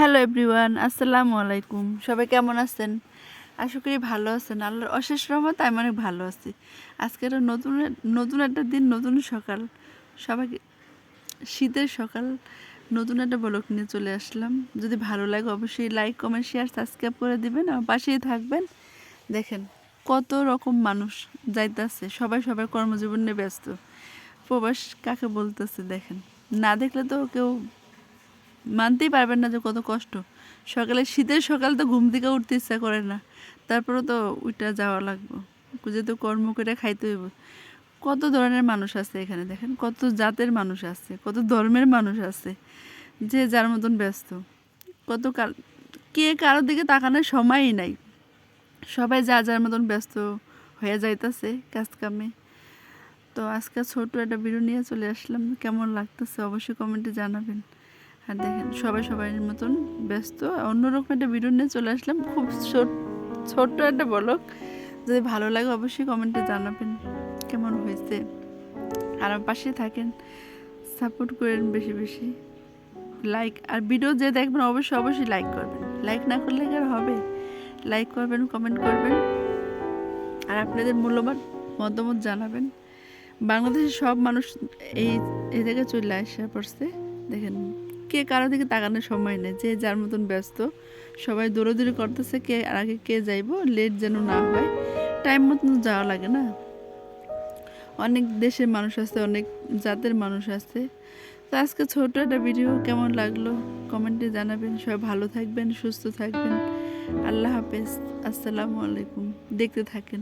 Hello everyone, আসসালামু আলাইকুম। সবাই কেমন আছেন? আশা করি ভালো আছেন। আল্লাহর অশেষ রহমত, আমি অনেক ভালো আছি। আজকে একটা নতুন নতুন একটা দিন, নতুন সকাল। সবাইকে শীতের সকাল, নতুন একটা ব্লগ নিয়ে চলে আসলাম। যদি ভালো লাগে অবশ্যই লাইক কমেন্ট শেয়ার সাবস্ক্রাইব করে দিবেন। আমার পাশেই থাকবেন। দেখেন, কত রকম মানুষ যাইতেছে। সবাই সবার কর্মজীবন নিয়ে ব্যস্ত। প্রবাস কাকে বলতেছে? দেখেন, না দেখলে তো কেউ মানতেই পারবেন না যে কত কষ্ট। সকালে, শীতের সকাল তো ঘুম থেকে উঠতে ইচ্ছা করে না। তারপরে তো ওইটা যাওয়া লাগবে। যেহেতু কর্ম করে খাইতে হইব। কত ধরনের মানুষ আছে এখানে দেখেন? কত জাতের মানুষ আছে, কত ধর্মের মানুষ আছে, যে যার মতন ব্যস্ত। কত কার, কে কারোর দিকে তাকানোর সময়ই নাই। সবাই যা যার মতন ব্যস্ত হয়ে যাইতাছে কাজ কামে তো আজকে ছোট একটা ভিডিও নিয়ে চলে আসলাম। কেমন লাগতেছে অবশ্যই কমেন্টে জানাবেন। আর দেখেন, সবাই সবাই মতন ব্যস্ত। অন্যরকম একটা ভিডিও নিয়ে চলে আসলাম। খুব ছোট্ট একটা বলক যদি ভালো লাগে অবশ্যই কমেন্টে জানাবেন কেমন হয়েছে। আর পাশে থাকেন সাপোর্ট করেন বেশি বেশি। লাইক আর ভিডিও যে দেখবেন অবশ্যই অবশ্যই লাইক করবেন। লাইক না করলে আর হবে? লাইক করবেন কমেন্ট করবেন। আর আপনাদের মূল্যবান মতামত জানাবেন। বাংলাদেশের সব মানুষ এই এই জায়গায় চলে আসা পড়ছে। দেখেন কে কারও দিকে তাকানোর সময় নেই, যে যার মতন ব্যস্ত। সবাই দৌড়াদৌড়ি করতেছে কে আর আগে কে যাইবো, লেট যেন না হয়। টাইম মতন যাওয়া লাগে না। অনেক দেশের মানুষ আছে, অনেক জাতের মানুষ আছে। তো আজকে ছোট একটা ভিডিও কেমন লাগল? কমেন্টে জানাবেন। সবাই ভালো থাকবেন, সুস্থ থাকবেন। আল্লাহ হাফেজ। আসসালামু আলাইকুম। দেখতে থাকেন।